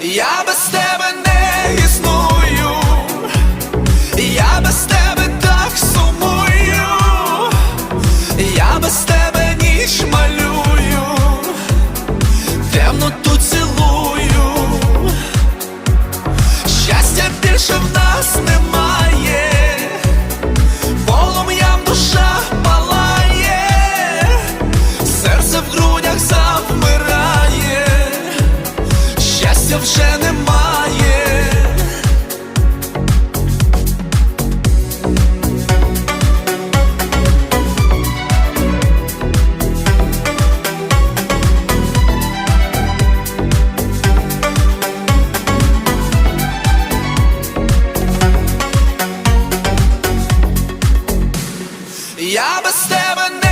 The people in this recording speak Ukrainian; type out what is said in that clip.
Я без тебе не існую, я без тебе так сумую, я без тебе ніч малюю, темноту цілую, щастя більше в нас немає, полум'ям душа місця вже немає. Я без тебе не